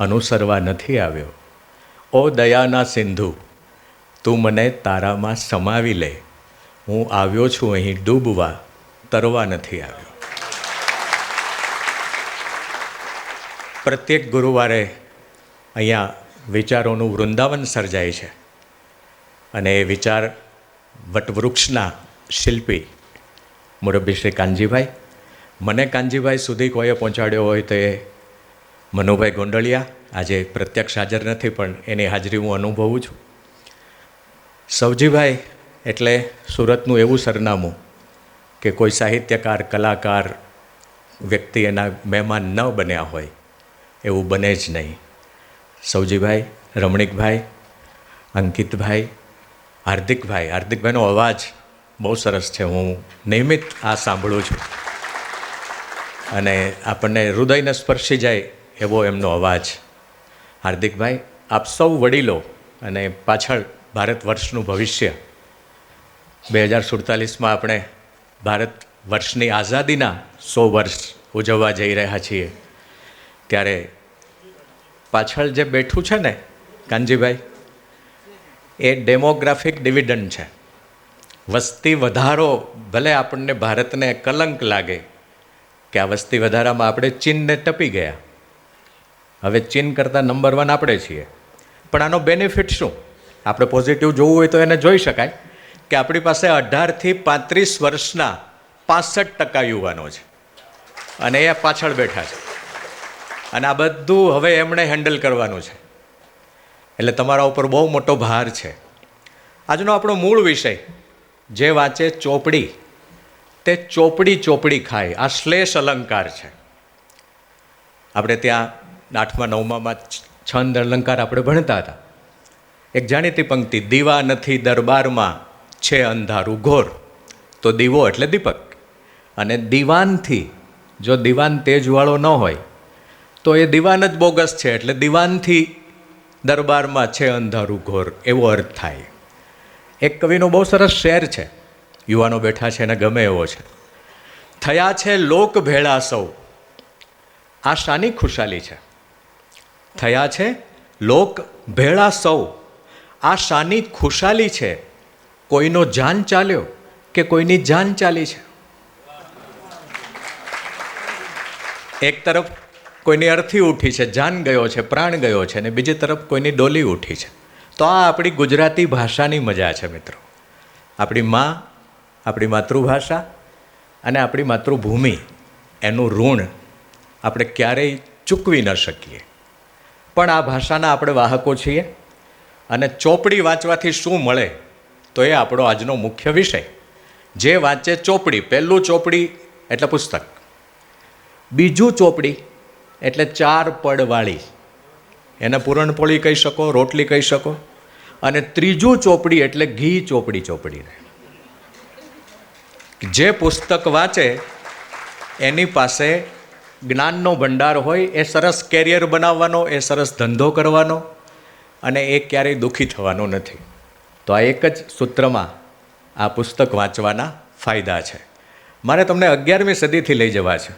અનુસરવા નથી આવ્યો. ઓ દયાના સિંધુ, તું મને તારામાં સમાવી લે. હું આવ્યો છું અહીં ડૂબવા, તરવા નથી આવ્યો. પ્રત્યેક ગુરુવારે અહીંયા વિચારોનું વૃંદાવન સર્જાય છે. અને એ વિચાર વટવૃક્ષના શિલ્પી મુરબ્બી શ્રી કાનજીભાઈ. મને કાનજીભાઈ સુધી કોઈએ પહોંચાડ્યો હોય તો એ મનુભાઈ ગોંડલિયા, આજે પ્રત્યક્ષ હાજર નથી, પણ એની હાજરી હું અનુભવું છું. સવજીભાઈ, એટલે સુરતનું એવું સરનામું કે કોઈ સાહિત્યકાર, કલાકાર, વ્યક્તિ એના મહેમાન ન બન્યા હોય, એવું બને જ નહીં. સૌજીભાઈ રમણીકભાઈ, અંકિતભાઈ, હાર્દિકભાઈ, હાર્દિકભાઈનો અવાજ બહુ સરસ છે, હું નિયમિત આ સાંભળું છું. અને આપણને હૃદયને સ્પર્શી જાય એવો એમનો અવાજ. હાર્દિકભાઈ, આપ સૌ વડીલો અને પાછળ ભારત વર્ષનું ભવિષ્ય. બે હજાર સુડતાલીસમાં આપણે ભારત વર્ષની આઝાદીના સો વર્ષ ઉજવવા જઈ રહ્યા છીએ. ત્યારે પાછળ જે બેઠું છે ને, કાનજીભાઈ, એ ડેમોગ્રાફિક ડિવિડન્ડ છે. વસ્તી વધારો ભલે આપણને ભારતને કલંક લાગે, કે આ વસ્તી વધારામાં આપણે ચીનને ટપી ગયા. હવે ચીન કરતાં નંબર વન આપણે છીએ. પણ આનો બેનિફિટ શું? આપણે પોઝિટિવ જોવું હોય તો એને જોઈ શકાય કે આપણી પાસે અઢારથી પાંત્રીસ વર્ષના પાસઠ ટકા યુવાનો છે. અને એ પાછળ બેઠા છે. અને આ બધું હવે એમણે હેન્ડલ કરવાનું છે. એટલે તમારા ઉપર બહુ મોટો ભાર છે. આજનો આપણો મૂળ વિષય, જે વાંચે ચોપડી, તે ચોપડી ચોપડી ખાય. આ શ્લેષ અલંકાર છે. આપણે ત્યાં આઠમા, નવમામાં છંદ અલંકાર આપણે ભણતા હતા. એક જાણીતી પંક્તિ, દીવા નથી દરબારમાં, છે અંધારું ઘોર. તો દીવો એટલે દીપક. અને દીવાનથી, જો દીવાન તેજવાળો ન હોય, તો એ દીવાન જ બોગસ છે, એટલે દીવાનથી દરબારમાં છે અંધારું ઘોર, એવો અર્થ થાય. એક કવિનો બહુ સરસ શેર છે. યુવાનો બેઠા છે, એને ગમે એવો છે. થયા છે લોક ભેળા સૌ. આ શાની ખુશાલી છે. થયા છે? લોક ભેળા સૌ. આ શાની ખુશાલી છે. કોઈનો જાન ચાલ્યો કે કોઈની જાન ચાલી છે? એક તરફ કોઈની અર્થી ઉઠી છે, જાન ગયો છે, પ્રાણ ગયો છે ને બીજી તરફ કોઈની ડોલી ઉઠી છે. તો આ આપણી ગુજરાતી ભાષાની મજા છે મિત્રો. આપણી મા, આપણી માતૃભાષા અને આપણી માતૃભૂમિ, એનું ઋણ આપણે ક્યારેય ચૂકવી ન શકીએ. પણ આ ભાષાના આપણે વાહકો છીએ અને ચોપડી વાંચવાથી શું મળે તો એ આપણો આજનો મુખ્ય વિષય. જે વાંચે ચોપડી, પહેલું ચોપડી એટલે પુસ્તક. બીજું ચોપડી એટલે ચાર પડવાળી. એને પૂરણપોળી કહી શકો, રોટલી કહી શકો. અને ત્રીજું ચોપડી એટલે ઘી ચોપડી ચોપડી જે પુસ્તક વાંચે એની પાસે જ્ઞાનનો ભંડાર હોય એ સરસ કેરિયર બનાવવાનો, એ સરસ ધંધો કરવાનો અને એ ક્યારેય દુઃખી થવાનો નથી. તો આ એક જ સૂત્રમાં આ પુસ્તક વાંચવાના ફાયદા છે. મારે તમને અગિયારમી સદીથી લઈ જવા છે.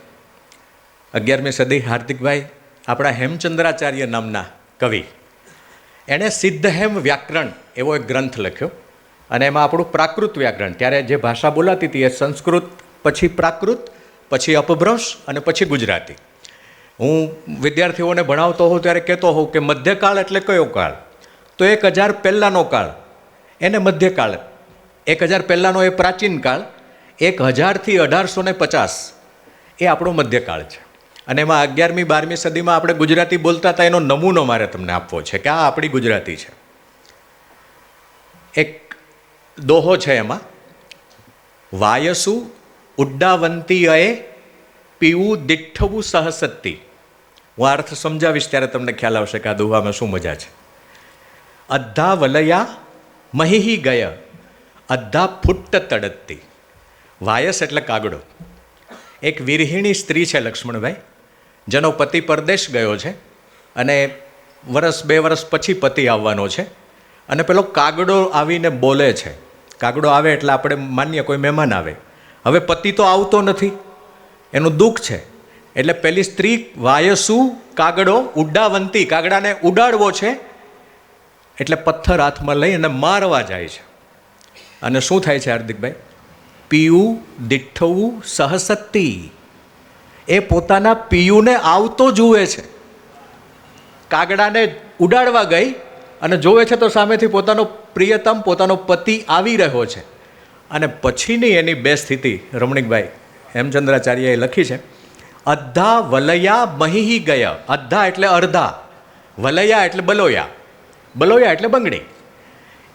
અગિયારમી સદી હાર્દિકભાઈ, આપણા હેમચંદ્રાચાર્ય નામના કવિ. એણે સિદ્ધહેમ વ્યાકરણ એવો એક ગ્રંથ લખ્યો અને એમાં આપણું પ્રાકૃત વ્યાકરણ, ત્યારે જે ભાષા બોલાતી હતી એ સંસ્કૃત, પછી પ્રાકૃત પછી અપભ્રંશ અને પછી ગુજરાતી. હું વિદ્યાર્થીઓને ભણાવતો હોઉં ત્યારે કહેતો હોઉં કે મધ્યકાળ એટલે કયો કાળ? તો એક હજાર પહેલાંનો કાળ. એને મધ્યકાળ. એક હજાર પહેલાંનો એ પ્રાચીન કાળ. એક હજારથી અઢારસો ને પચાસ એ આપણો મધ્યકાળ છે. અને એમાં અગિયારમી, બારમી સદીમાં આપણે ગુજરાતી બોલતા હતા, એનો નમૂનો મારે તમને આપવો છે કે આ આપણી ગુજરાતી છે. એક દોહો છે એમાં. વાયસુ ઉડ્ડાવંતી અએ પીવું દિઠ્ઠવું સહસત્તી. હું અર્થ સમજાવીશ ત્યારે તમને ખ્યાલ આવશે કે આ દુહામાં શું મજા છે. અધ્ધા વલયા મહિહી ગય અધ્ધા ફુટ્ટ તડતતી. વાયસ એટલે કાગડો. એક વિરહિણી સ્ત્રી છે લક્ષ્મણભાઈ, જેનો પતિ પરદેશ ગયો છે અને વરસ બે વર્ષ પછી પતિ આવવાનો છે અને પેલો કાગડો આવીને બોલે છે. કાગડો આવે એટલે આપણે માન્ય કોઈ મહેમાન આવે. હવે પતિ તો આવતો નથી. એનું દુઃખ છે. એટલે પેલી સ્ત્રી વાયસુ, કાગડો, ઉડ્ડાવંતી, કાગડાને ઉડાડવો છે, એટલે પથ્થર હાથમાં લઈ અને મારવા જાય છે. અને શું થાય છે હાર્દિકભાઈ? પીયું દિઠ્ઠવું સહસત્તી. એ પોતાના પિયુને આવતો જુએ છે. કાગડાને ઉડાડવા ગઈ અને જોવે છે તો સામેથી પોતાનો પ્રિયતમ, પોતાનો પતિ આવી રહ્યો છે. અને પછીની એની બે સ્થિતિ, રમણીકભાઈ, હેમચંદ્રાચાર્યએ લખી છે, અદ્ધા વલયા મહી ગયા. અદ્ધા એટલે અર્ધા, વલયા એટલે બલોયા બલોયા એટલે બંગડી.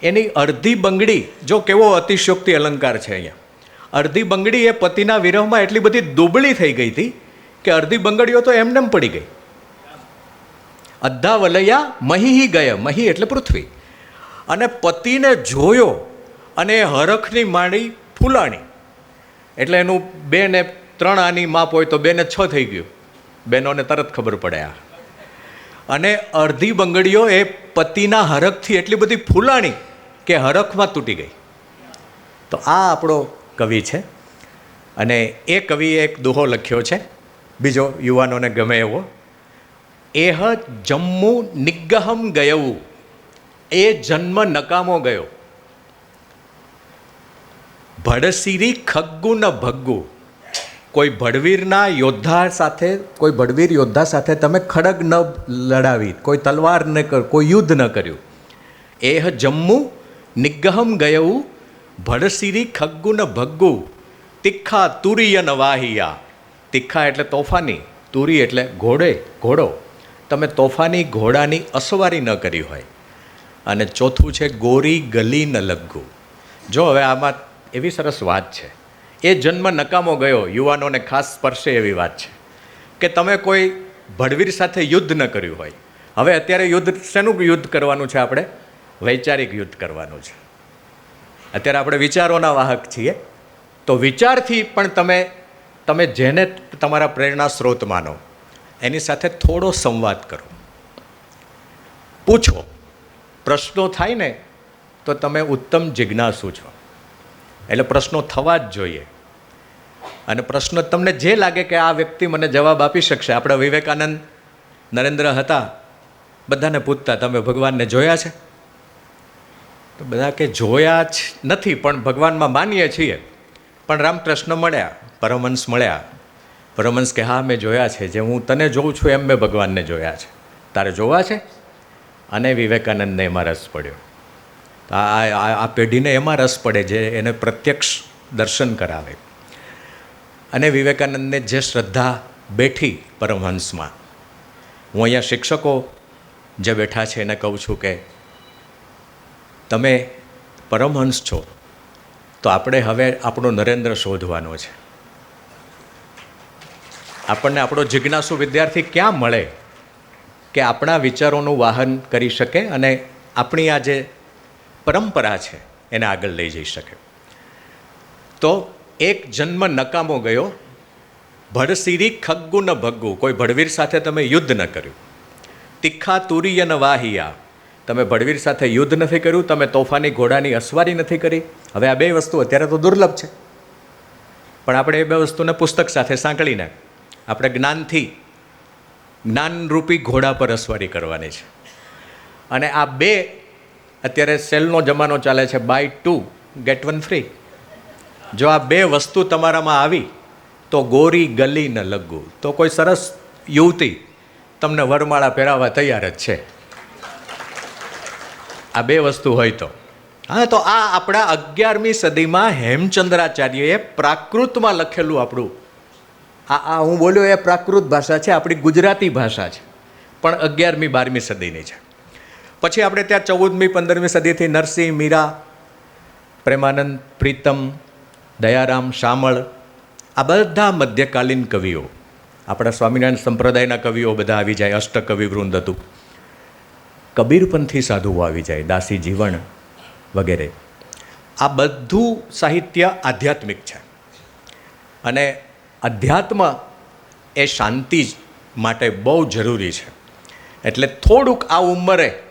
એની અડધી બંગડી, જો કેવો અતિશયોક્તિ અલંકાર છે અહીંયા. અડધી બંગડી એ પતિના વિરહમાં એટલી બધી દુબળી થઈ ગઈ હતી કે અડધી બંગડીઓ તો એમનેમ પડી ગઈ. અદ્ધા વલયા મહી ગયા, મહી એટલે પૃથ્વી. અને પતિને જોયો અને હરખની માણી ફૂલાણી. એટલે એનું બે ને ત્રણ આની માપ હોય તો બે ને છ થઈ ગયું. બહેનોને તરત ખબર પડે આ. અને અડધી બંગડીઓ એ પતિના હરખથી એટલી બધી ફૂલાણી કે હરખમાં તૂટી ગઈ. તો આ આપણો કવિ છે. અને એ કવિએ એક દોહો લખ્યો છે. બીજો યુવાનોને ગમે એવો. એહ જમ્મુ નિગ્ગહમ ગયવું એ જન્મ નકામો ગયો. ભડસીરી ખગ્ગુ ન ભગ્ગુ. કોઈ ભડવીરના યોદ્ધા સાથે, કોઈ ભડવીર યોદ્ધા સાથે તમે ખડગ ન લડાવી, કોઈ તલવાર ન કર, કોઈ યુદ્ધ ન કર્યું. એહ જમ્મુ નિગ્ગહમ ગયવું ભડસીરી ખગ્ગુ ન ભગ્ગુ. તિખ્ખા તુરિય ન વાહિયા. તિખ્ખા એટલે તોફાની, તુરી એટલે ઘોડે, ઘોડો. તમે તોફાની, ઘોડાની અસવારી ન કરી હોય. અને ચોથું છે ગોરી ગલી ન લગ્ગુ. જો હવે આમાં એવી સરસ વાત છે. એ જન્મ નકામો ગયો, યુવાનોને ખાસ સ્પર્શે એવી વાત છે. કે તમે કોઈ ભડવીર સાથે યુદ્ધ ન કર્યું હોય. હવે અત્યારે યુદ્ધ શેનું યુદ્ધ કરવાનું છે આપણે? વૈચારિક યુદ્ધ કરવાનું છે. અત્યારે આપણે વિચારોના વાહક છીએ. તો વિચારથી પણ તમે તમે જેને તમારા પ્રેરણા સ્ત્રોત માનો, એની સાથે થોડો સંવાદ કરો. પૂછો. પ્રશ્નો થાય ને, તો તમે ઉત્તમ જિજ્ઞાસુ છો. એટલે પ્રશ્નો થવા જ જોઈએ. અને પ્રશ્ન તમને જે લાગે કે આ વ્યક્તિ મને જવાબ આપી શકશે, આપણા વિવેકાનંદ, નરેન્દ્ર હતા, બધાને પૂછતા, તમે ભગવાનને જોયા છે? તો બધા કે, જોયા જ નથી, પણ ભગવાનમાં માનીએ છીએ. પણ રામકૃષ્ણ મળ્યા, પરમહંસ મળ્યા. પરમહંસ કે, હા, મેં જોયા છે, જે હું તને જોઉં છું, એમ મેં ભગવાનને જોયા છે. તારે જોવા છે? અને વિવેકાનંદને એમાં રસ પડ્યો. આ આ પેઢીને એમાં રસ પડે જે એને પ્રત્યક્ષ દર્શન કરાવે. અને વિવેકાનંદને જે શ્રદ્ધા બેઠી પરમહંસમાં, હું અહીંયા શિક્ષકો જે બેઠા છે એને કહું છું કે, તમે પરમહંસ છો, તો આપણે હવે આપણો નરેન્દ્ર શોધવાનો છે. આપણને આપણો જિજ્ઞાસુ વિદ્યાર્થી ક્યાં મળે, કે આપણા વિચારોનું વાહન કરી શકે અને આપણી આ જે પરંપરા છે, એને આગળ લઈ જઈ શકે. તો એક જન્મ નકામો ગયો, ભડસીરી ખગ્ગુ ન ભગ્ગુ, કોઈ ભડવીર સાથે તમે યુદ્ધ ન કર્યું. તીખા તુરિય ન વાહિયા, તમે ભડવીર સાથે યુદ્ધ નથી કર્યું, તમે તોફાની ઘોડાની અસવારી નથી કરી. હવે આ બે વસ્તુ અત્યારે તો દુર્લભ છે. પણ આપણે એ બે વસ્તુને પુસ્તક સાથે સાંકળીને, આપણે જ્ઞાનથી, જ્ઞાનરૂપી ઘોડા પર અસવારી કરવાની છે. અને આ બે અત્યારે સેલનો જમાનો ચાલે છે buy two get one free જો આ બે વસ્તુ તમારામાં આવી, તો ગોરી ગલી ન લગ્ગુ તો કોઈ સરસ યુવતી તમને વરમાળા પહેરાવવા તૈયાર જ છે. આ બે વસ્તુ હોય તો. હા, તો આ આપણા અગિયારમી સદીમાં હેમચંદ્રાચાર્યએ પ્રાકૃતમાં લખેલું આપણું. આ આ હું બોલ્યો એ પ્રાકૃત ભાષા છે, આપણી ગુજરાતી ભાષા છે. પણ અગિયારમી બારમી સદીની છે. પછી આપણે ત્યાં ચૌદમી, પંદરમી સદીથી નરસિંહ, મીરા, પ્રેમાનંદ, પ્રીતમ, દયારામ, શામળ, આ બધા મધ્યકાલીન કવિઓ. આપણા સ્વામિનારાયણ સંપ્રદાયના કવિઓ બધા આવી જાય, અષ્ટકવિ વૃંદ હતું કબીરપંથી સાધુઓ આવી જાય, દાસી જીવણ વગેરે. આ બધું સાહિત્ય આધ્યાત્મિક છે. અને અધ્યાત્મ એ શાંતિ માટે બહુ જરૂરી છે. એટલે થોડુંક આ ઉંમરે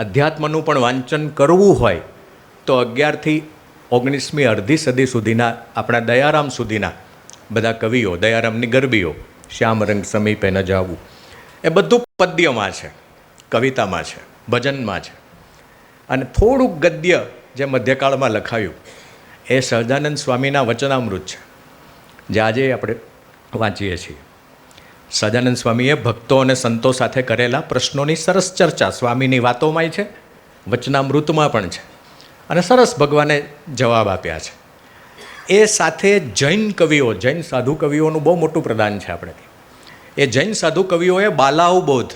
અધ્યાત્મનું પણ વાંચન કરવું હોય, તો અગિયારથી ઓગણીસમી અડધી સદી સુધીના, આપણા દયારામ સુધીના બધા કવિઓ, દયારામની ગરબીઓ, શ્યામ રંગ સમીપે ન જાવું. એ બધું પદ્યમાં છે, કવિતામાં છે, ભજનમાં છે. અને થોડુંક ગદ્ય જે મધ્યકાળમાં લખાયું, એ સહજાનંદ સ્વામીના વચનામૃત છે, જે આજે આપણે વાંચીએ છીએ. સહજાનંદ સ્વામીએ ભક્તો અને સંતો સાથે કરેલા પ્રશ્નોની સરસ ચર્ચા સ્વામીની વાતોમાંય છે, વચનામૃતમાં પણ છે અને સરસ ભગવાને જવાબ આપ્યા છે. એ સાથે જૈન કવિઓ, જૈન સાધુ કવિઓનું બહુ મોટું પ્રદાન છે આપણે. એ જૈન સાધુ કવિઓએ બાલાવબોધ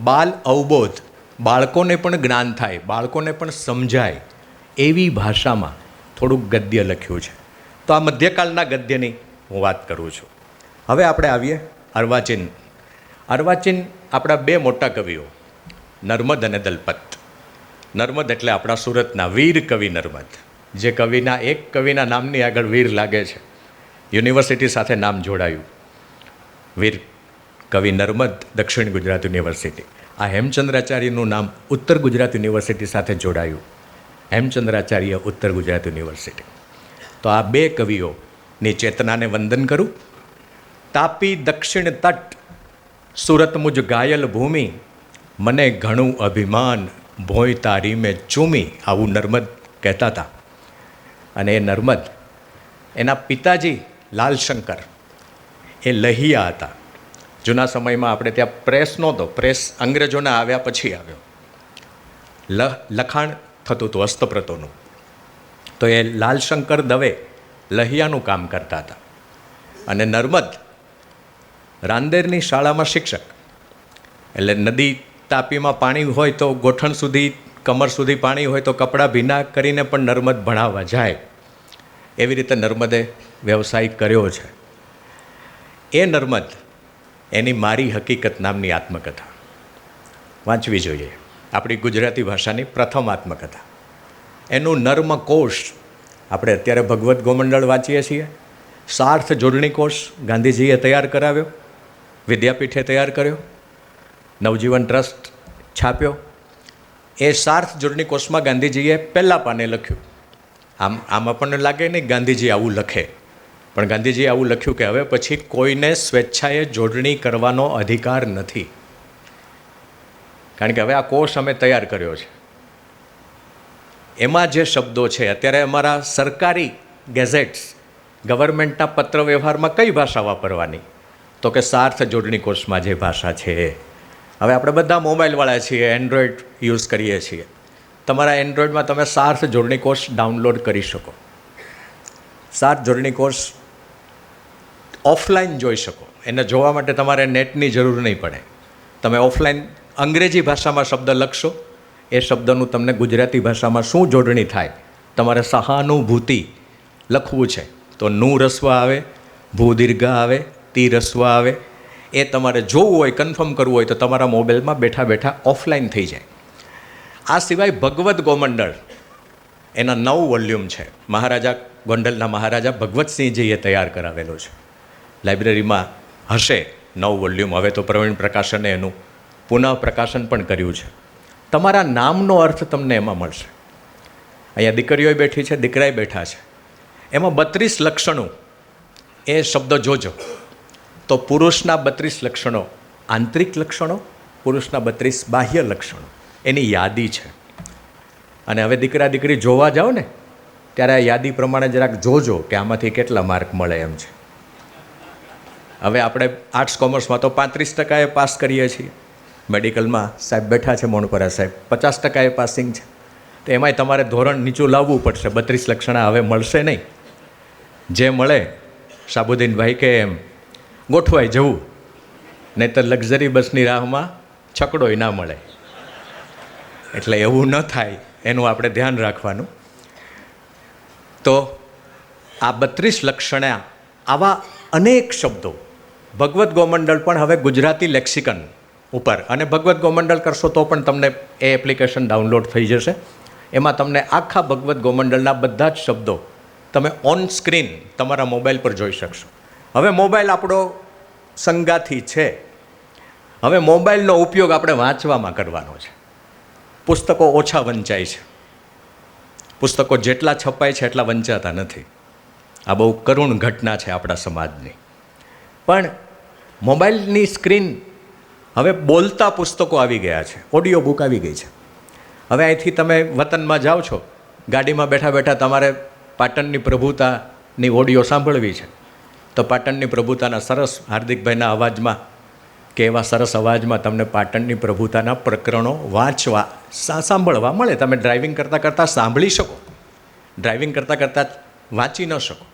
બાલ અવબોધ, બાળકોને પણ જ્ઞાન થાય, બાળકોને પણ સમજાય એવી ભાષામાં થોડુંક ગદ્ય લખ્યું છે. તો આ મધ્યકાળના ગદ્યની હું વાત કરું છું. હવે આપણે આવીએ અર્વાચીન. અર્વાચીન આપણા બે મોટા કવિઓ, નર્મદ અને દલપત. નર્મદ એટલે આપણા સુરતના વીર કવિ નર્મદ, જે કવિના એક કવિના નામની આગળ વીર લાગે છે. યુનિવર્સિટી સાથે નામ જોડાયું. વીર કવિ નર્મદ દક્ષિણ ગુજરાત યુનિવર્સિટી. આ હેમચંદ્રાચાર્યનું નામ ઉત્તર ગુજરાત યુનિવર્સિટી સાથે જોડાયું. હેમચંદ્રાચાર્ય ઉત્તર ગુજરાત યુનિવર્સિટી. તો આ બે કવિઓની ચેતનાને વંદન કરું. તાપી દક્ષિણ તટ, સુરત મુજ ગાયલ ભૂમિ, મને ઘણું અભિમાન, ભોય તારી મેં ચૂમી, આવું નર્મદ કહેતા હતા અને એ નર્મદ, એના પિતાજી લાલશંકર, એ લહિયા હતા. જૂના સમયમાં આપણે ત્યાં પ્રેસ નહોતો, પ્રેસ અંગ્રેજોના આવ્યા પછી આવ્યો. લ, લખાણ થતું હતું હસ્તપ્રતોનું તો એ લાલશંકર દવે લહિયાનું કામ કરતા હતા. અને નર્મદ રાંદેરની શાળામાં શિક્ષક. એટલે નદી તાપીમાં પાણી હોય તો ગોઠણ સુધી, કમર સુધી પાણી હોય તો કપડાં ભીના કરીને પણ નર્મદ ભણાવવા જાય. એવી રીતે નર્મદે વ્યવસાય કર્યો છે. એ નર્મદ એની મારી હકીકત નામની આત્મકથા. વાંચવી જોઈએ. આપણી ગુજરાતી ભાષાની પ્રથમ આત્મકથા. એનું નર્મ કોષ આપણે અત્યારે ભગવદ્ ગોમંડળ વાંચીએ છીએ. સાર્થ જોડણી કોષ ગાંધીજીએ તૈયાર કરાવ્યો. વિદ્યાપીઠે તૈયાર કર્યો. નવજીવન ટ્રસ્ટ છાપ્યો. એ સાર્થ જોડણી કોષમાં ગાંધીજીએ પહેલા પાને લખ્યું. આમ આમ આપણને લાગે નહીં ગાંધીજી આવું લખે. પણ ગાંધીજીએ આવું લખ્યું કે હવે પછી કોઈને સ્વેચ્છાએ જોડણી કરવાનો અધિકાર નથી. કારણ કે હવે આ કોષ અમે તૈયાર કર્યો છે. એમાં જે શબ્દો છે, અત્યારે અમારા સરકારી ગેઝેટ્સ ગવર્મેન્ટના પત્ર વ્યવહારમાં કઈ ભાષા વાપરવાની? તો કે સાર્થ જોડણી કોર્સમાં જે ભાષા છે. હવે આપણે બધા મોબાઈલવાળા છીએ, એન્ડ્રોઈડ યુઝ કરીએ છીએ. તમારા એન્ડ્રોઈડમાં તમે સાર્થ જોડણી કોર્સ ડાઉનલોડ કરી શકો. સાર્થ જોડણી કોર્સ ઓફલાઈન જોઈ શકો. એને જોવા માટે તમારે નેટની જરૂર નહીં પડે. તમે ઓફલાઈન અંગ્રેજી ભાષામાં શબ્દ લખશો, એ શબ્દનું તમને ગુજરાતી ભાષામાં શું જોડણી થાય, તમારે સહાનુભૂતિ લખવું છે. તો નું રસ્વ આવે ભૂ દીર્ઘ આવે તી રસવા આવે, એ તમારે જોવું હોય કન્ફર્મ કરવું હોય તો તમારા મોબાઈલમાં બેઠા બેઠા ઓફલાઈન થઈ જાય. આ સિવાય ભગવદ્ ગોમંડળ, એના નવ વોલ્યુમ છે. મહારાજા, ગોંડલના મહારાજા ભગવતસિંહજીએ તૈયાર કરાવેલો છે. લાઇબ્રેરીમાં હશે નવ વોલ્યુમ. હવે તો પ્રવીણ પ્રકાશને એનું પુનઃ પ્રકાશન પણ કર્યું છે. તમારા નામનો અર્થ તમને એમાં મળશે. અહીંયા દીકરીઓએ બેઠી છે દીકરાએ બેઠા છે. એમાં બત્રીસ લક્ષણો. એ શબ્દ જોજો. તો પુરુષના બત્રીસ લક્ષણો, આંતરિક લક્ષણો, પુરુષના બત્રીસ બાહ્ય લક્ષણો. એની યાદી છે. અને હવે દીકરા દીકરી જોવા જાઓ ને, ત્યારે આ યાદી પ્રમાણે જરાક જોજો કે આમાંથી કેટલા માર્ક મળે એમ છે. હવે આપણે આર્ટ્સ કોમર્સમાં તો પાંત્રીસ ટકાએ પાસ કરીએ છીએ. મેડિકલમાં સાહેબ બેઠા છે મોણપરા સાહેબ, પચાસ ટકાએ પાસિંગ છે. તો એમાંય તમારે ધોરણ નીચું લાવવું પડશે. બત્રીસ લક્ષણા હવે મળશે નહીં. જે મળે સાબુદ્દીનભાઈ કે એમ ગોઠવાઈ જવું. નહીં તો લક્ઝરી બસની રાહમાં છકડોય ના મળે. એટલે એવું ન થાય, એનું આપણે ધ્યાન રાખવાનું. તો આ બત્રીસ લક્ષણા આવા અનેક શબ્દો. ભગવદ્ ગોમંડળ પણ હવે ગુજરાતી લેક્સિકન ઉપર. અને ભગવદ્ ગોમંડળ કરશો તો પણ તમને એ એપ્લિકેશન ડાઉનલોડ થઈ જશે. એમાં તમને આખા ભગવદ્ ગોમંડળના બધા જ શબ્દો તમે ઓન સ્ક્રીન તમારા મોબાઈલ પર જોઈ શકશો. હવે મોબાઈલ આપણો સંગાથી છે. હવે મોબાઈલનો ઉપયોગ આપણે વાંચવામાં કરવાનો છે. પુસ્તકો ઓછા વંચાય છે. પુસ્તકો જેટલા છપાય છે એટલા વંચાતા નથી. આ બહુ કરુણ ઘટના છે આપણા સમાજની. પણ મોબાઈલની સ્ક્રીન હવે બોલતા પુસ્તકો આવી ગયા છે. ઓડિયો બુક આવી ગઈ છે. હવે અહીંથી તમે વતનમાં જાઓ છો. ગાડીમાં બેઠા બેઠા તમારે પાટણની પ્રભુતાની ઓડિયો સાંભળવી છે. તો પાટણની પ્રભુતાના સરસ હાર્દિકભાઈના અવાજમાં કે એવા સરસ અવાજમાં તમને પાટણની પ્રભુતાના પ્રકરણો વાંચવા સાંભળવા મળે. તમે ડ્રાઇવિંગ કરતાં કરતાં સાંભળી શકો. ડ્રાઇવિંગ કરતાં કરતાં વાંચી ન શકો.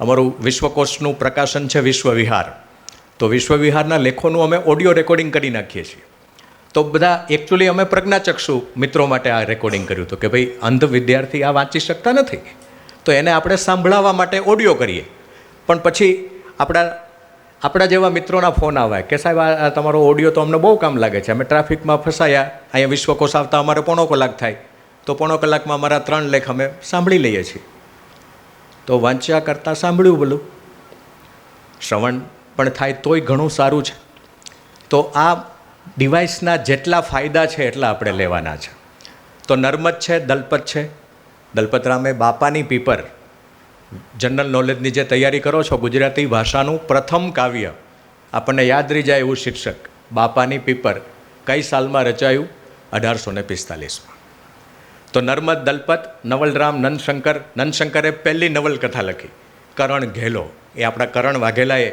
અમારું વિશ્વકોશનું પ્રકાશન છે વિશ્વ વિહાર તો વિશ્વ વિહારના લેખોનું અમે ઓડિયો રેકોર્ડિંગ કરી નાખીએ છીએ. તો બધા એકચ્યુઅલી અમે પ્રજ્ઞાચક્ષુ મિત્રો માટે આ રેકોર્ડિંગ કર્યું હતું કે ભાઈ અંધ વિદ્યાર્થી આ વાંચી શકતા નથી. તો એને આપણે સાંભળાવવા માટે ઓડિયો કરીએ. પણ પછી આપણા આપણા જેવા મિત્રોના ફોન આવે કે સાહેબ, આ આ તમારો ઓડિયો તો અમને બહુ કામ લાગે છે. અમે ટ્રાફિકમાં ફસાયા. અહીંયા વિશ્વકોશ આવતા અમારે પોણો કલાક થાય. તો પોણો કલાકમાં અમારા ત્રણ લેખ અમે સાંભળી લઈએ છીએ. તો વાંચ્યા કરતાં સાંભળ્યું બોલું શ્રવણ પણ થાય તોય ઘણું સારું છે. તો આ ડિવાઇસના જેટલા ફાયદા છે એટલા આપણે લેવાના છે. તો નર્મદ છે, દલપત છે. દલપતરામે બાપાની પીપર જનરલ નોલેજની જે તૈયારી કરો છો ગુજરાતી ભાષાનું પ્રથમ કાવ્ય, આપણને યાદ રહી જાય એવું શીર્ષક બાપાની પીપર કઈ સાલમાં રચાયું? અઢારસો ને પિસ્તાલીસમાં. તો નર્મદ દલપત, નવલરામ નંદશંકર, નંદશંકરે પહેલી નવલકથા લખી, કરણ ઘેલો. એ આપણા કરણ વાઘેલાએ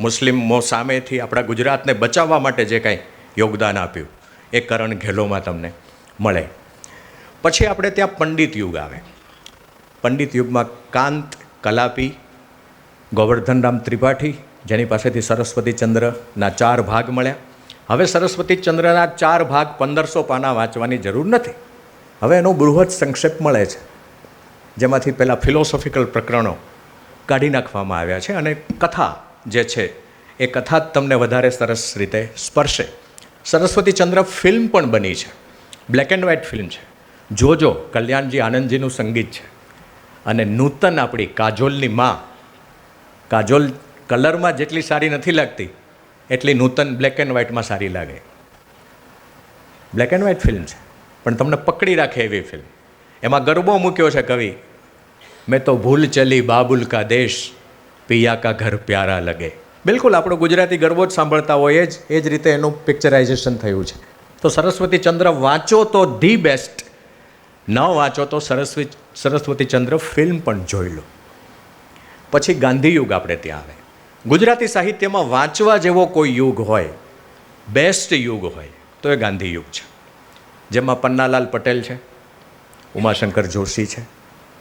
મુસ્લિમો સામેથી આપણા ગુજરાતને બચાવવા માટે જે કાંઈ યોગદાન આપ્યું, એ કરણ ઘેલોમાં તમને મળે. પછી આપણે ત્યાં પંડિત યુગ આવે. પંડિત યુગમાં કાંત, કલાપી, ગોવર્ધનરામ ત્રિપાઠી જેની પાસેથી સરસ્વતી ચંદ્રના ચાર ભાગ મળ્યા. હવે સરસ્વતી ચંદ્રના ચાર ભાગ પંદરસો પાના વાંચવાની જરૂર નથી. હવે એનો બૃહદ સંક્ષેપ મળે છે. જેમાંથી પહેલાં ફિલોસોફિકલ પ્રકરણો કાઢી નાખવામાં આવ્યા છે અને કથા જે છે એ કથા જ તમને વધારે સરસ રીતે સ્પર્શે. સરસ્વતી ચંદ્ર ફિલ્મ પણ બની છે. બ્લેક એન્ડ વ્હાઇટ ફિલ્મ છે. જોજો કલ્યાણજી આનંદજીનું સંગીત છે. અને નૂતન આપણી કાજોલની માં. કાજોલ કલરમાં જેટલી સારી નથી લાગતી, એટલી નૂતન બ્લેક એન્ડ વ્હાઇટમાં સારી લાગે. બ્લેક એન્ડ વ્હાઇટ ફિલ્મ છે, પણ તમને પકડી રાખે એવી ફિલ્મ એમાં ગરબો મૂક્યો છે કવિ. મેં તો ભૂલ ચલી, બાબુલ કા દેશ, પિયા કા ઘર પ્યારા લગે. બિલકુલ, આપણો ગુજરાતી ગરબો જ સાંભળતા હોય જ, એ જ રીતે એનું પિક્ચરાઇઝેશન થયું છે. તો સરસ્વતી ચંદ્ર વાંચો તો ધી બેસ્ટ. ન વાંચો તો સરસ્વતી સરસ્વતી ચંદ્ર ફિલ્મ પણ જોઈ લો. પછી ગાંધી યુગ આપણે ત્યાં આવે. ગુજરાતી સાહિત્યમાં વાંચવા જેવો કોઈ યુગ હોય બેસ્ટ યુગ હોય, તો એ ગાંધી યુગ છે. જેમાં પન્નાલાલ પટેલ છે, ઉમાશંકર જોશી છે,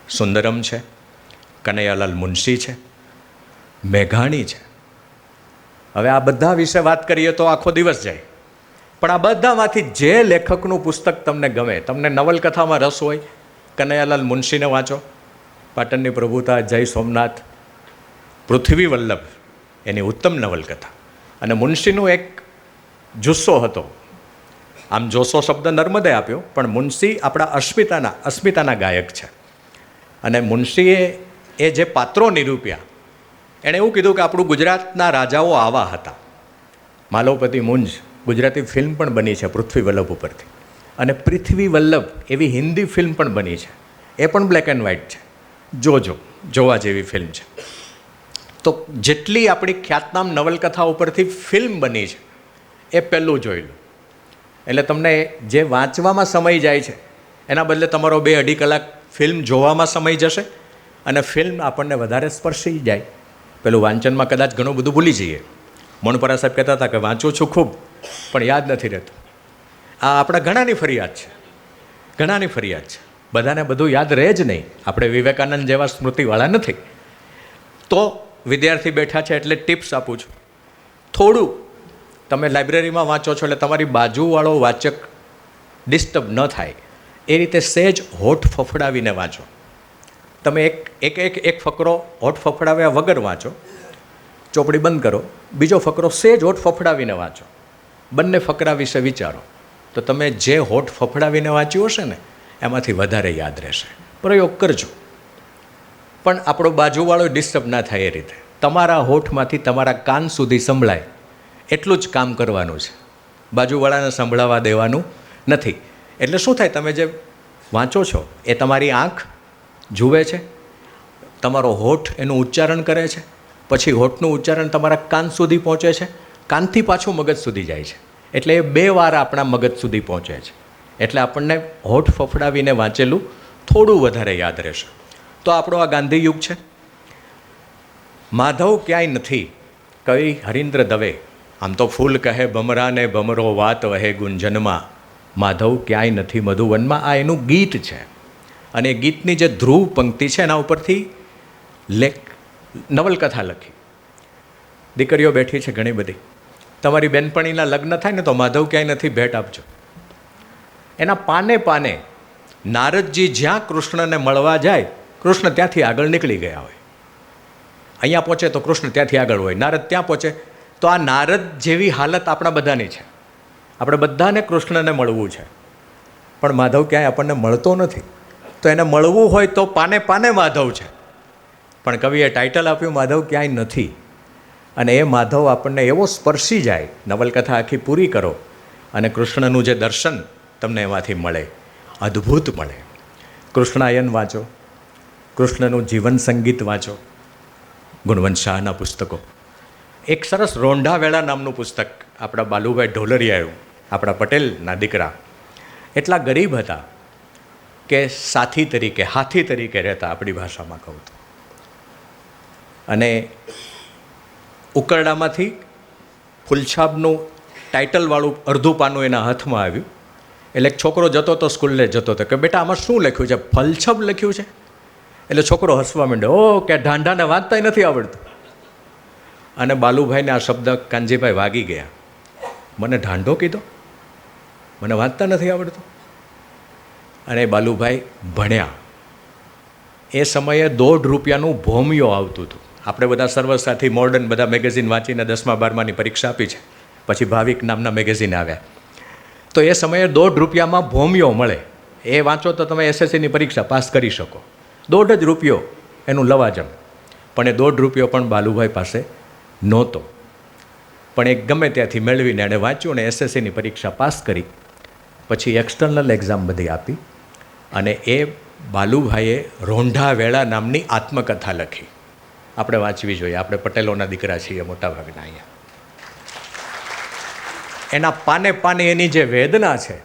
સુંદરમ છે, કનૈયાલાલ મુનશી છે, મેઘાણી છે. હવે આ બધા વિશે વાત કરીએ તો આખો દિવસ જાય. પણ આ બધામાંથી જે લેખકનું પુસ્તક તમને ગમે, તમને નવલકથામાં રસ હોય કનૈયાલાલ મુનશીને વાંચો. પાટણની પ્રભુતા જય સોમનાથ. પૃથ્વી વલ્લભ એની ઉત્તમ નવલકથા. અને મુનશીનું એક જુસ્સો હતો. આમ જોશો શબ્દ નર્મદે આપ્યો, પણ મુનશી આપણા અસ્મિતાના અસ્મિતાના ગાયક છે. અને મુનશીએ એ જે પાત્રો નિરૂપ્યા, એણે એવું કીધું કે આપણું ગુજરાતના રાજાઓ આવા હતા. માલવપતિ મુંજ ગુજરાતી ફિલ્મ પણ બની છે પૃથ્વી વલ્લભ ઉપરથી. અને પૃથ્વી વલ્લભ એવી હિન્દી ફિલ્મ પણ બની છે. એ પણ બ્લેક એન્ડ વ્હાઇટ છે. જોજો, જોવા જેવી ફિલ્મ છે. તો જેટલી આપણી ખ્યાતનામ નવલકથા ઉપરથી ફિલ્મ બની છે, એ પહેલું જોઈ લો. એટલે તમને જે વાંચવામાં સમય જાય છે, એના બદલે તમારો બે અઢી કલાક ફિલ્મ જોવામાં સમય જશે અને ફિલ્મ આપણને વધારે સ્પર્શી જાય. પેલું વાંચનમાં કદાચ ઘણું બધું ભૂલી જઈએ. મણપરા સાહેબ કહેતા હતા કે વાંચું છું ખૂબ, પણ યાદ નથી રહેતું. આ આપણા ઘણાની ફરિયાદ છે. ઘણાની ફરિયાદ છે. બધાને બધું યાદ રહે જ નહીં. આપણે વિવેકાનંદ જેવા સ્મૃતિવાળા નથી. તો વિદ્યાર્થી બેઠા છે એટલે ટિપ્સ આપું છું. થોડું તમે લાઇબ્રેરીમાં વાંચો છો એટલે તમારી બાજુવાળો વાચક ડિસ્ટર્બ ન થાય. એ રીતે સહેજ હોઠ ફફડાવીને વાંચો. તમે એક એક એક એક ફકરો હોઠ ફફડાવ્યા વગર વાંચો. ચોપડી બંધ કરો. બીજો ફકરો સહેજ હોઠ ફફડાવીને વાંચો. બંને ફકરા વિશે વિચારો. તો તમે જે હોઠ ફફડાવીને વાંચ્યું હશે ને, એમાંથી વધારે યાદ રહેશે. પ્રયોગ કરજો. પણ આપણો બાજુવાળો ડિસ્ટર્બ ના થાય એ રીતે. તમારા હોઠમાંથી તમારા કાન સુધી સંભળાય. એટલું જ કામ કરવાનું છે. બાજુવાળાને સંભળાવા દેવાનું નથી. એટલે શું થાય, તમે જે વાંચો છો, એ તમારી આંખ જુએ છે, તમારો હોઠ એનું ઉચ્ચારણ કરે છે, પછી હોઠનું ઉચ્ચારણ તમારા કાન સુધી પહોંચે છે, કાનથી પાછું મગજ સુધી જાય છે. એટલે એ બે વાર આપણા મગજ સુધી પહોંચે છે. એટલે આપણને હોઠ ફફડાવીને વાંચેલું થોડું વધારે યાદ રહેશે. તો આપણો આ ગાંધી યુગ છે. માધવ ક્યાંય નથી. કવિ હરિન્દ્ર દવે. આમ તો ફૂલ કહે ભમરાને ભમરો વાત વહે ગુંજનમાં. માધવ ક્યાંય નથી મધુવનમાં. આ એનું ગીત છે. અને ગીતની જે ધ્રુવ પંક્તિ છે, એના ઉપરથી લેખ, નવલકથા લખી. દીકરીઓ બેઠી છે ઘણી બધી. તમારી બેનપણીના લગ્ન થાય ને તો માધવ ક્યાંય નથી, ભેટ આપજો. એના પાને પાને નારદજી જ્યાં કૃષ્ણને મળવા જાય, કૃષ્ણ ત્યાંથી આગળ નીકળી ગયા હોય. અહીંયા પહોંચે તો કૃષ્ણ ત્યાંથી આગળ હોય, નારદ ત્યાં પહોંચે. તો આ નારદ જેવી હાલત આપણા બધાની છે. આપણે બધાને કૃષ્ણને મળવું છે. પણ માધવ ક્યાંય આપણને મળતો નથી. તો એને મળવું હોય તો પાને પાને માધવ છે. પણ કવિએ ટાઇટલ આપ્યું, માધવ ક્યાંય નથી. અને એ માધવ આપણને એવો સ્પર્શી જાય, નવલકથા આખી પૂરી કરો અને કૃષ્ણનું જે દર્શન તમને એમાંથી મળે, અદ્ભુત મળે. કૃષ્ણાયન વાંચો, કૃષ્ણનું જીવન સંગીત વાંચો, ગુણવંત શાહના પુસ્તકો. એક સરસ રોંઢાવેળા નામનું પુસ્તક આપણા બાલુભાઈ ઢોલરિયાયું આપણા પટેલના દીકરા. એટલા ગરીબ હતા કે સાથી તરીકે, હાથી તરીકે રહેતા આપણી ભાષામાં કહું તો. અને ઉકરડામાંથી ફૂલછાબનું ટાઇટલવાળું અડધું પાનું એના હાથમાં આવ્યું. એટલે એક છોકરો જતો હતો સ્કૂલને જતો હતો કે, બેટા, આમાં શું લખ્યું છે? ફલછબ લખ્યું છે? એટલે છોકરો હસવા માંડ્યો, ઓ, કે ઢાંઢાને વાંચતા નથી આવડતું. અને બાલુભાઈને આ શબ્દ કાનજીભાઈ વાગી ગયા. મને ઢાંઢો કીધો? મને વાંચતા નથી આવડતું? અને બાલુભાઈ ભણ્યા. એ સમયે દોઢ રૂપિયાનું ભોમિયો આવતું હતું. આપણે બધા સર્વસાથી મોર્ડન બધા મેગેઝિન વાંચીને દસમા, બારમાની પરીક્ષા આપી છે. પછી ભાવિક નામના મેગેઝિન આવ્યા. તો એ સમયે દોઢ રૂપિયામાં ભોમિયો મળે. એ વાંચો તો તમે એસએસસીની પરીક્ષા પાસ કરી શકો. દોઢ જ રૂપિયો એનું લવાજમ. પણ એ દોઢ રૂપિયો પણ બાલુભાઈ પાસે નહોતો. પણ એ ગમે ત્યાંથી મેળવીને એણે વાંચ્યું અને એસએસસીની પરીક્ષા પાસ કરી. પછી એક્સટર્નલ એક્ઝામ બધી આપી અને એ બાલુભાઈએ રોંઢા વેળા નામની આત્મકથા લખી. આપણે વાંચવી જોઈએ. આપણે પટેલોના દીકરા છીએ મોટાભાગના અહીંયા. એના પાને પાને એની જે વેદના છે,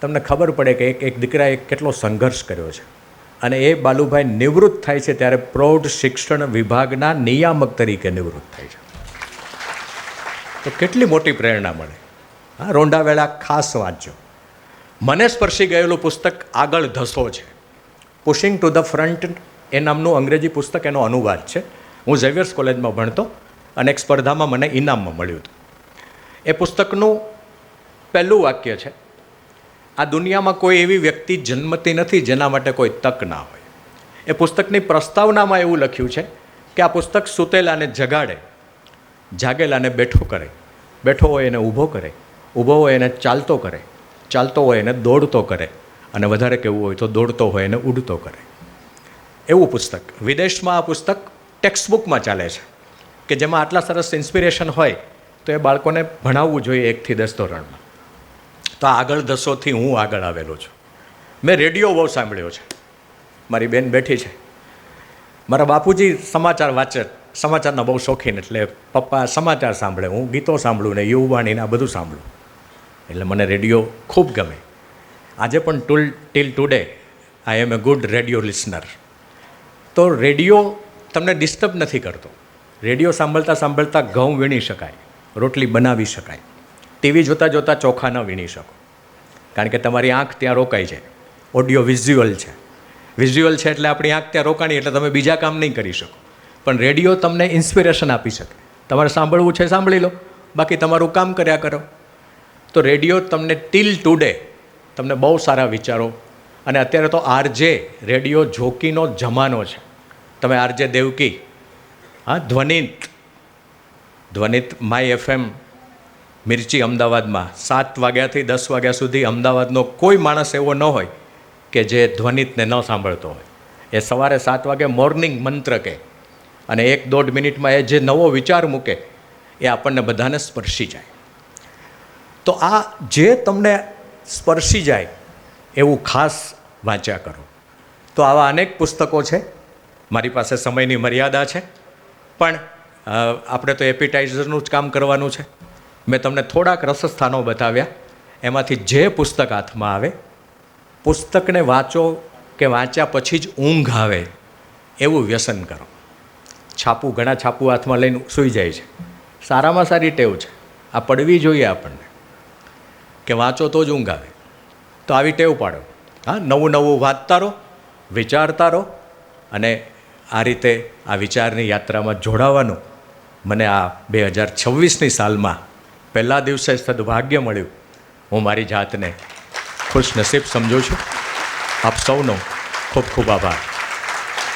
તમને ખબર પડે કે એક એક દીકરાએ કેટલો સંઘર્ષ કર્યો છે. અને એ બાલુભાઈ નિવૃત્ત થાય છે ત્યારે પ્રૌઢ શિક્ષણ વિભાગના નિયામક તરીકે નિવૃત્ત થાય છે. તો કેટલી મોટી પ્રેરણા મળે. હા રોંડાવેળા ખાસ વાંચજો. મને સ્પર્શી ગયેલું પુસ્તક આગળ ધસો છે. પુશિંગ ટુ ધ ફ્રન્ટ એ નામનું અંગ્રેજી પુસ્તક એનો અનુવાદ છે. હું ઝેવિયર્સ કોલેજમાં ભણતો અને એક સ્પર્ધામાં મને ઇનામમાં મળ્યું હતું. એ પુસ્તકનું પહેલું વાક્ય છે, આ દુનિયામાં કોઈ એવી વ્યક્તિ જન્મતી નથી જેના માટે કોઈ તક ના હોય. એ પુસ્તકની પ્રસ્તાવનામાં એવું લખ્યું છે કે આ પુસ્તક સૂતેલાને જગાડે જાગેલાને બેઠો કરે. બેઠો હોય એને ઊભો કરે, ઊભો હોય એને ચાલતો કરે, ચાલતો હોય એને દોડતો કરે અને વધારે કહેવું હોય તો દોડતો હોય એને ઉડતો કરે. એવું પુસ્તક. વિદેશમાં આ પુસ્તક ટેક્સ્ટબુકમાં ચાલે છે. કે જેમાં આટલા સરસ ઇન્સ્પિરેશન હોય, તો એ બાળકોને ભણાવવું જોઈએ એકથી દસ ધોરણમાં. તો આગળ દસોથી હું આગળ આવેલો છું. મેં રેડિયો બહુ સાંભળ્યો છે. મારી બેન બેઠી છે. મારા બાપુજી સમાચાર વાંચે, સમાચારના બહુ શોખીન એટલે પપ્પા સમાચાર સાંભળે, હું ગીતો સાંભળું ને યુવાણીને આ બધું સાંભળું. એટલે મને રેડિયો ખૂબ ગમે. આજે પણ till, till today I am a good radio listener તો રેડિયો તમને ડિસ્ટર્બ નથી કરતો. રેડિયો સાંભળતા સાંભળતા ઘઉં વીણી શકાય, રોટલી બનાવી શકાય ટીવી જોતાં જોતાં ચોખા ન વીણી શકો. કારણ કે તમારી આંખ ત્યાં રોકાઈ છે ઓડિયો વિઝ્યુઅલ છે. વિઝ્યુઅલ છે એટલે આપણી આંખ ત્યાં રોકાણી, એટલે તમે બીજા કામ નહીં કરી શકો. પણ રેડિયો તમને ઇન્સ્પિરેશન આપી શકે. તમારે સાંભળવું છે સાંભળી લો. બાકી તમારું કામ કર્યા કરો. તો રેડિયો તમને ટીલ ટુડે તમને બહુ સારા વિચારો અને અત્યારે તો આરજે રેડિયો જોકીનો જમાનો છે. તમે આરજે દેવકી, હા, ધ્વનિત ધ્વનિત માય એફએમ મિર્ચી અમદાવાદમાં સાત વાગ્યાથી દસ વાગ્યા સુધી અમદાવાદનો કોઈ માણસ એવો ન હોય કે જે ધ્વનિતને ન સાંભળતો હોય. એ સવારે સાત વાગે મોર્નિંગ મંત્ર કે અને એક દોઢ મિનિટમાં એ જે નવો વિચાર મૂકે એ આપણને બધાને સ્પર્શી જાય. તો આ જે તમને સ્પર્શી જાય એવું ખાસ વાંચ્યા કરો. તો આવા અનેક પુસ્તકો છે. મારી પાસે સમયની મર્યાદા છે. પણ આપણે તો એપિટાઇઝરનું જ કામ કરવાનું છે. મેં તમને થોડાક રસસ્થાનો બતાવ્યા. એમાંથી જે પુસ્તક હાથમાં આવે, પુસ્તકને વાંચો કે વાંચ્યા પછી જ ઊંઘ આવે, એવું વ્યસન કરો. છાપું, ઘણા છાપું હાથમાં લઈને સૂઈ જાય છે. સારામાં સારી ટેવ છે. આ પડવી જોઈએ આપણને. કે વાંચો તો જ ઊંઘ આવે. તો આવી ટેવ પાડો. હા, નવું નવું વાંચતા રહો, વિચારતા રહો અને આ રીતે આ વિચારની યાત્રામાં જોડાવાનું મને આ બે હજાર છવ્વીસની સાલમાં પહેલા દિવસે સદભાગ્ય મળ્યું. હું મારી જાતને ખુશનસીબ સમજું છું. આપ સૌનો ખૂબ ખૂબ આભાર.